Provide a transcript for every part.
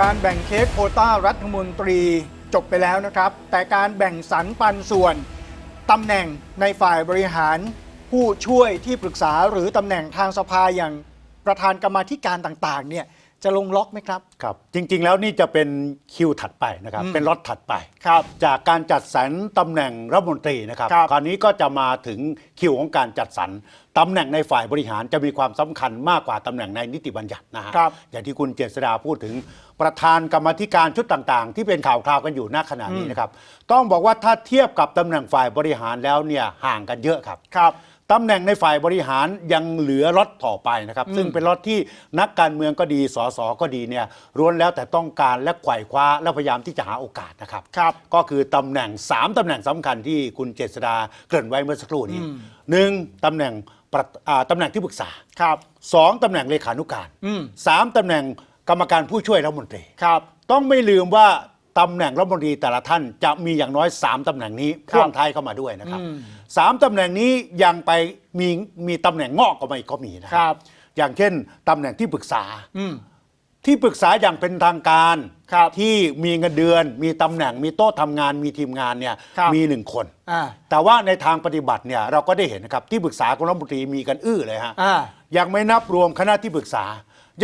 การแบ่งเค้กโควต้ารัฐมนตรีจบไปแล้วนะครับ แต่การแบ่งสรรปันส่วนตำแหน่งในฝ่ายบริหารผู้ช่วยที่ปรึกษาหรือตำแหน่งทางสภาอย่างประธานกรรมาธิการต่างๆเนี่ย จะลงล็อกไหมครับ ครับ จริงๆ แล้วนี่จะเป็นคิวถัดไปนะครับอืมเป็นล็อตถัดไป ครับ จากการจัดสรรตำแหน่งรัฐมนตรีนะครับครับ คราวนี้ก็จะมาถึงคิวของการจัดสรรตำแหน่งในฝ่ายบริหารจะมีความสำคัญมากกว่าตำแหน่งในนิติบัญญัตินะฮะ ครับ อย่างที่คุณเจษดาพูดถึงประธานกรรมาธิการชุดต่างๆ ที่เป็นข่าวคราวกันอยู่ณขณะนี้นะครับ ต้องบอกว่าถ้าเทียบกับตำแหน่งฝ่ายบริหารแล้วเนี่ยห่างกันเยอะครับ ครับ ตำแหน่งในฝ่ายบริหารยังเหลือล็อตต่อไปนะครับ ซึ่งเป็นล็อตที่นักการเมืองก็ดีสสก็ดีเนี่ยล้วนแล้วแต่ต้องการและไขว่คว้าและพยายามที่จะหาโอกาสนะครับ ครับ ก็คือตำแหน่ง 3ตำแหน่งสำคัญที่คุณเจษดาเกริ่นไว้เมื่อสักครู่นี้หนึ่งตำแหน่งประอ่าตำแหน่งที่ปรึกษาครับ สองตำแหน่งเลขานุการอืม สามตำแหน่งกรรมการผู้ช่วยรัฐมนตรี ครับ ต้องไม่ลืมว่า ตำแหน่งรัฐมนตรีแต่ละท่านจะมีอย่างน้อย 3ตำแหน่งนี้ครับพ่วงท้ายเข้ามาด้วยนะครับอืมสามตำแหน่งนี้ยังไปมีมีตำแหน่งงอกก็มาอีกก็มีนะครับ อย่างเช่นตำแหน่งที่ปรึกษา อืม ที่ปรึกษาอย่างเป็นทางการ ครับที่มีเงินเดือน มีตำแหน่งมีโต๊ะทำงาน มีทีมงานเนี่ยครับ มีหนึ่งคน อ่า แต่ว่าในทางปฏิบัติเนี่ยเราก็ได้เห็นนะครับที่ปรึกษาของรัฐมนตรีมีกันอื้อเลยฮะอ่า ยังไม่นับรวมคณะที่ปรึกษา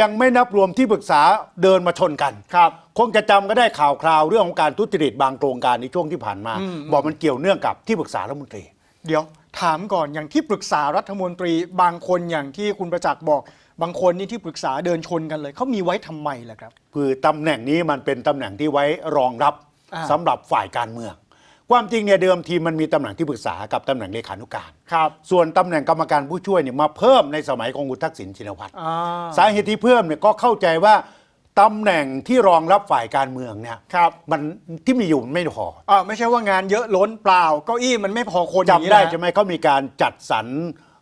ยังไม่นับรวมที่ปรึกษาเดินมาชนกันครับ คงจะจำก็ได้ข่าวคราวเรื่องของการทุจริตบางโครงการในช่วงที่ผ่านมาอืมบอกมันเกี่ยวเนื่องกับที่ปรึกษารัฐมนตรี เดี๋ยวถามก่อนอย่างที่ปรึกษารัฐมนตรี บางคนอย่างที่คุณประจักษ์บอก บางคนนี่ที่ปรึกษาเดินชนกันเลยเขามีไว้ทำไมล่ะครับ คือตำแหน่งนี้มันเป็นตำแหน่งที่ไว้รองรับอ่า สำหรับฝ่ายการเมือง ความจริงเนี่ยเดิมทีมันมีตำแหน่งที่ปรึกษากับตำแหน่งเลขานุการ ครับ ส่วนตำแหน่งกรรมการผู้ช่วยเนี่ยมาเพิ่มในสมัยของคุณทักษิณชินวัตร อ่า สาเหตุที่เพิ่มเนี่ยก็เข้าใจว่าตำแหน่งที่รองรับฝ่ายการเมืองเนี่ยครับ มันที่มีอยู่มันไม่พอ อ่าไม่ใช่ว่างานเยอะล้นเปล่าเก้าอี้มันไม่พอคนอย่างนี้จำได้นะใช่ไหมเขามีการจัดสรร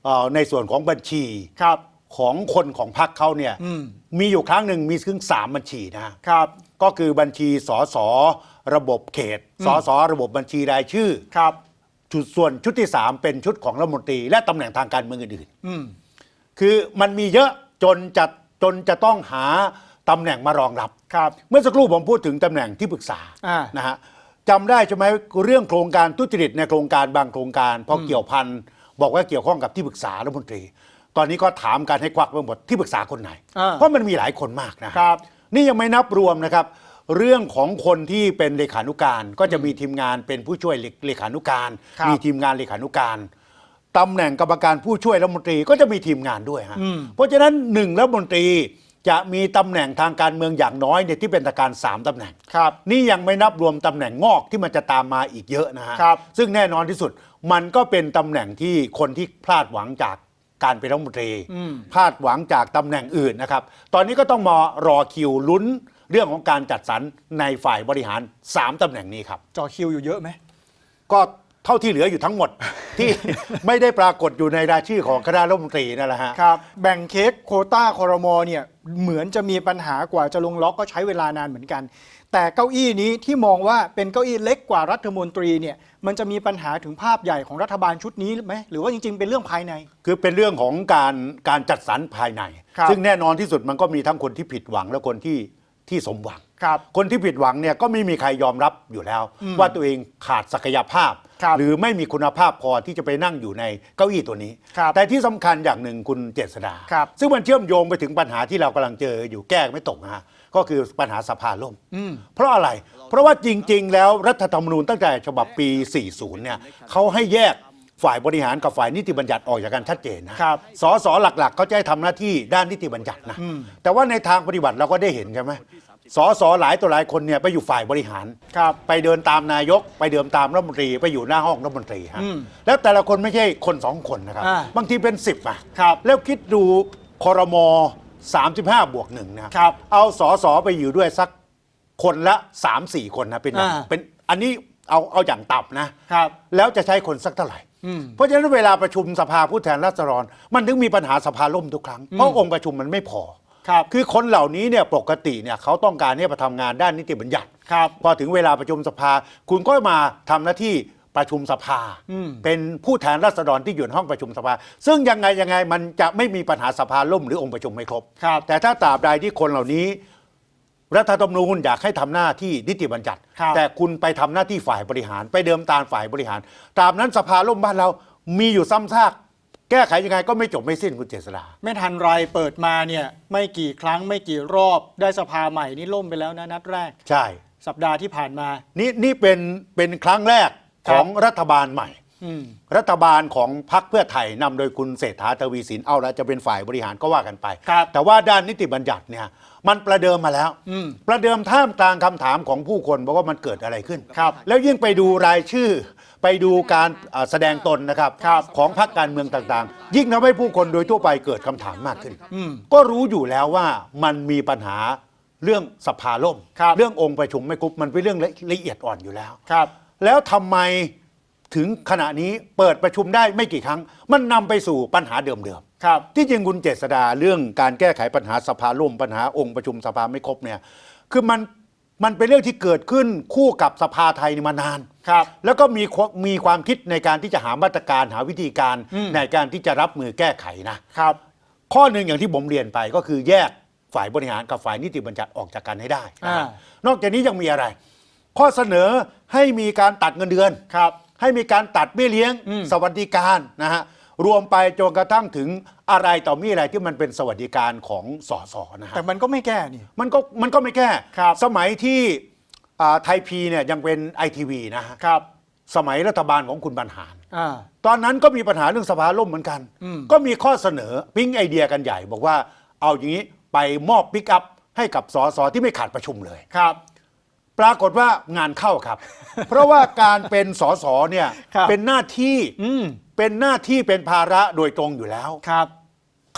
เอ่อในส่วนของบัญชีครับ ของคนของพรรคเขาเนี่ยอืม มีอยู่ครั้งหนึ่งมีถึงสามบัญชีนะครับ ก็คือบัญชีสสระบบเขตสสระบบบัญชีรายชื่อครับชุดส่วนชุดที่ 3 เป็นชุดของรัฐมนตรี และตำแหน่งทางการเมืองอื่นอืมๆคือมันมีเยอะจนจะจนจะต้องหาตำแหน่งมารองรับ ครับ เมื่อสักครู่ผมพูดถึงตำแหน่งที่ปรึกษาอ่า นะฮะจำได้ใช่ไหมเรื่องโครงการทุจริตในโครงการบางโครงการพอเกี่ยวพันบอกว่าเกี่ยวข้องกับที่ปรึกษารัฐมนตรี ตอนนี้ก็ถามกันให้ควักไปหมดที่ปรึกษาคนไหน อ่า เพราะมันมีหลายคนมากนะครับ นี่ยังไม่นับรวมนะครับ เรื่องของคนที่เป็นเลขานุการก็จะมีทีมงานเป็นผู้ช่วยเลเลขานุการ ครับ มีทีมงานเลขานุการตำแหน่งกรรมการผู้ช่วยรัฐมนตรีก็จะมีทีมงานด้วยฮะอืมเพราะฉะนั้นหนึ่งรัฐมนตรีจะมีตำแหน่งทางการเมืองอย่างน้อยเนี่ยที่เป็นทางการสามตำแหน่ง ครับ นี่ยังไม่นับรวมตำแหน่งงอกที่มันจะตามมาอีกเยอะนะฮะ ครับซึ่งแน่นอนที่สุดมันก็เป็นตำแหน่งที่คนที่พลาดหวังจาก การเป็นรัฐมนตรีอืมพลาดหวังจากตำแหน่งอื่นนะครับ ตอนนี้ก็ต้องมารอคิวลุ้นเรื่องของการจัดสรรในฝ่ายบริหาร 3ตำแหน่งนี้ครับ จอคิวอยู่เยอะไหม ก็เท่าที่เหลืออยู่ทั้งหมด ที่ไม่ได้ปรากฏอยู่ในรายชื่อของคณะรัฐมนตรีนั่นแหละฮะครับแบ่งเค้กโควต้าคอรมอเนี่ยเหมือนจะมีปัญหากว่าจะลงล็อกก็ใช้เวลานานเหมือนกัน แต่เก้าอี้นี้ที่มองว่าเป็นเก้าอี้เล็กกว่ารัฐมนตรีเนี่ยมันจะมีปัญหาถึงภาพใหญ่ของรัฐบาลชุดนี้ไหมหรือว่าจริงๆ เป็นเรื่องภายใน คือเป็นเรื่องของการการจัดสรรภายใน ครับ ซึ่งแน่นอนที่สุดมันก็มีทั้งคนที่ผิดหวังและคนที่ที่สมหวัง ครับ คนที่ผิดหวังเนี่ยก็ไม่มีใครยอมรับอยู่แล้วว่าตัวเองขาดศักยภาพ ครับหรือไม่มีคุณภาพพอที่จะไปนั่งอยู่ในเก้าอี้ตัวนี้ ครับแต่ที่สำคัญอย่างหนึ่งคุณเจษดา ครับซึ่งมันเชื่อมโยงไปถึงปัญหาที่เรากำลังเจออยู่แก้ไม่ตกนะฮะ ก็คือปัญหาสภาล่มอืมเพราะอะไร เพราะว่าจริง ๆ แล้วรัฐธรรมนูญตั้งแต่ฉบับปี 40 เนี่ยเขาให้แยกฝ่ายบริหารกับฝ่ายนิติบัญญัติออกจากกันชัดเจนนะครับสสหลักๆเขาจะให้ทำหน้าที่ด้านนิติบัญญัตินะอืมแต่ว่าในทางปฏิบัติเราก็ได้เห็นใช่ไหมสสหลายตัวหลายคนเนี่ยไปอยู่ฝ่ายบริหารครับไปเดินตามนายก ไปเดินตามรัฐมนตรี ไปอยู่หน้าห้องรัฐมนตรีฮะอืมแล้วแต่ละคนไม่ใช่คนสองคนนะครับอ่าบางทีเป็นสิบอะครับแล้วคิดดูคอรมอ 35 บวกหนึ่งนะครับ เอาสอสอไปอยู่ด้วยสักคนละ 3 4 คนนะเป็นอย่างอ่า เป็นอันนี้เอาเอาอย่างต่ำนะ ครับ แล้วจะใช้คนสักเท่าไหร่อืมเพราะฉะนั้นเวลาประชุมสภาผู้แทนราษฎร มันถึงมีปัญหาสภาล่มทุกครั้ง เพราะองค์ประชุมมันไม่พอ ครับคือคนเหล่านี้เนี่ยปกติเนี่ยเขาต้องการเนี่ยมาทำงานด้านนิติบัญญัติ ครับ พอถึงเวลาประชุมสภาคุณก็มาทำหน้าที่ ประชุมสภาอืมเป็นผู้แทนราษฎรที่อยู่ในห้องประชุมสภา ซึ่งยังไงยังไงมันจะไม่มีปัญหาสภาล่มหรือองค์ประชุมไม่ครบครับแต่ถ้าตราบใดที่คนเหล่านี้ รัฐธรรมนูญอยากให้ทำหน้าที่นิติบัญญัติครับแต่คุณไปทำหน้าที่ฝ่ายบริหาร ไปเดิมตามฝ่ายบริหาร ตามนั้นสภาล่มบ้านเรามีอยู่ซ้ำซากแก้ไขยังไงก็ไม่จบไม่สิ้นคุณเจษฎาไม่ทันไรเปิดมาเนี่ยไม่กี่ครั้งไม่กี่รอบได้สภาใหม่นี่ล่มไปแล้วนะนัดแรก ใช่ สัปดาห์ที่ผ่านมา นี่นี่เป็นเป็นครั้งแรกครั ขบองรัฐบาลใหม่อืมรัฐบาลของพรรคเพื่อไทยนำโดยคุณเศรษฐาทวีสินเอาละจะเป็นฝ่ายบริหารก็ว่ากันไปครับแต่ว่าด้านนิติบัญญัติเนี่ยมันประเดิมมาแล้วอืมประเดิมท่ามกลางคำถามของผู้คนบอกว่ามันเกิดอะไรขึ้นครับแล้วยิ่งไปดูรายชื่อ ไปดูการอ่าแสดงตนนะครับครับของพรรคการเมืองต่างๆ ยิ่งทำให้ผู้คนโดยทั่วไปเกิดคำถามมากขึ้นอืมก็รู้อยู่แล้วว่ามันมีปัญหาเรื่องสภาล่มครับเรื่ององค์ประชุมไม่ครบมันเป็นเรื่องละละเอียดอ่อนอยู่แล้วครับ แล้วทำไมถึงขณะนี้เปิดประชุมได้ไม่กี่ครั้ง มันนำไปสู่ปัญหาเดิมครับ ๆ ที่จริงคุณเจษดาเรื่องการแก้ไขปัญหาสภาล่มปัญหาองค์ประชุมสภาไม่ครบเนี่ยคือมันมันเป็นเรื่องที่เกิดขึ้นคู่กับสภาไทยมานาน ครับ แล้วก็มีควมีความคิดในการที่จะหามาตรการหาวิธีการอืม ในการที่จะรับมือแก้ไขนะ ครับ ข้อหนึ่งอย่างที่ผมเรียนไปก็คือแยกฝ่ายบริหารกับฝ่ายนิติบัญญัติออกจากกันให้ได้นะฮะอ่านอกจากนี้ยังมีอะไร ข้อเสนอให้มีการตัดเงินเดือน ครับ ให้มีการตัดเบี้ยเลี้ยง อืม สวัสดิการนะฮะรวมไปจนกระทั่งถึงอะไรต่อมีอะไรที่มันเป็นสวัสดิการของสสนะฮะ แต่มันก็ไม่แก้นี่ มันก็มันก็ไม่แก้ ครับ สมัยที่อ่าไทยพีเนี่ยยังเป็นไอทีวีนะฮะครับสมัยรัฐบาลของคุณบรรหาร อ่า ตอนนั้นก็มีปัญหาเรื่องสภาล่มเหมือนกัน อืม ก็มีข้อเสนอปิ๊งไอเดียกันใหญ่ บอกว่าเอาอย่างนี้ไปมอบปิกอัพให้กับสสที่ไม่ขาดประชุมเลย ครับ ปรากฏว่างานเข้าครับ เพราะว่าการเป็นสสเนี่ยครับเป็นหน้าที่อืม เป็นหน้าที่เป็นภาระโดยตรงอยู่แล้ว ครับ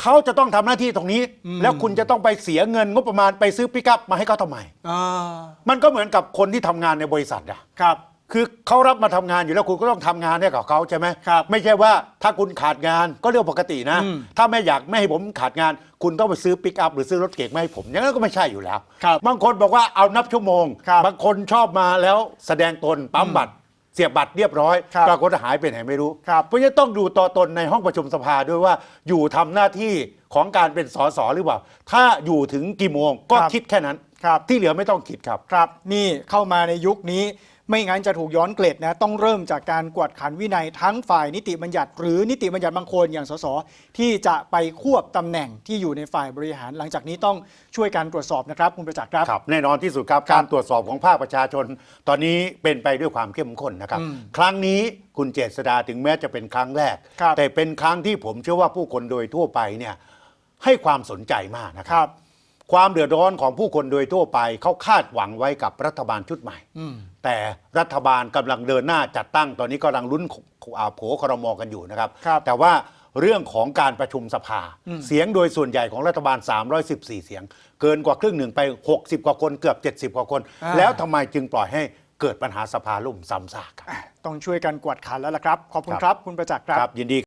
เขาจะต้องทำหน้าที่ตรงนี้อืมแล้วคุณจะต้องไปเสียเงินงบประมาณไปซื้อปิกอัพมาให้เขาทำไม อ่า มันก็เหมือนกับคนที่ทำงานในบริษัทอะ ครับ คือเขารับมาทำงานอยู่แล้วคุณก็ต้องทำงานให้กับเขาใช่ไหมครับไม่ใช่ว่าถ้าคุณขาดงานก็เรื่องปกตินะ อืมถ้าไม่อยากไม่ให้ผมขาดงาน คุณต้องไปซื้อปิกอัพหรือซื้อรถเก๋งมาให้ผมอย่างนั้นก็ไม่ใช่อยู่แล้วครับบางคนบอกว่าเอานับชั่วโมงครับบางคนชอบมาแล้วแสดงตนปั๊มบัตร เสียบบัตรเรียบร้อยครับปรากฏว่าหายไปไหนไม่รู้ ครับ เพราะฉะนั้นต้องดูตัวตนในห้องประชุมสภาด้วยว่าอยู่ทำหน้าที่ของการเป็นสสหรือเปล่า ถ้าอยู่ถึงกี่โมงก็ครับ คิดแค่นั้น ครับที่เหลือไม่ต้องคิดครับ ครับนี่เข้ามาในยุคนี้ ไม่งั้นจะถูกย้อนเกล็ดนะต้องเริ่มจากการกวดขันวินัยทั้งฝ่ายนิติบัญญัติ หรือนิติบัญญัติบางคนอย่างสสที่จะไปควบตำแหน่งที่อยู่ในฝ่ายบริหาร หลังจากนี้ต้องช่วยการตรวจสอบนะครับคุณประจักษ์ครับครับแน่นอนที่สุดครับครับการตรวจสอบของภาคประชาชน ตอนนี้เป็นไปด้วยความเข้มข้นนะครับอืมครั้งนี้คุณเจษดาถึงแม้จะเป็นครั้งแรกครับแต่เป็นครั้งที่ผมเชื่อว่าผู้คนโดยทั่วไปเนี่ยให้ความสนใจมากนะคครับรับความเดือดร้อนของผู้คนโดยทั่วไปเขาคาดหวังไว้กับรัฐบาลชุดใหม่อืม แต่รัฐบาลกำลังเดินหน้าจัดตั้งตอนนี้กำลังลุ้นอ่าโผครมกันอยู่นะครับ ครับแต่ว่าเรื่องของการประชุมสภาอืมเสียงโดยส่วนใหญ่ของรัฐบาล 314 เสียง เกินกว่าครึ่งหนึ่งไป 60 กว่าคนเกือบ 70 กว่าคน อ่า แล้วทำไมจึงปล่อยให้เกิดปัญหาสภาล่มซ้ำซากครับ ต้องช่วยกันกวดขันแล้วล่ะครับ ขอบคุณครับครับคุณประจักษ์คครัรับบยินดี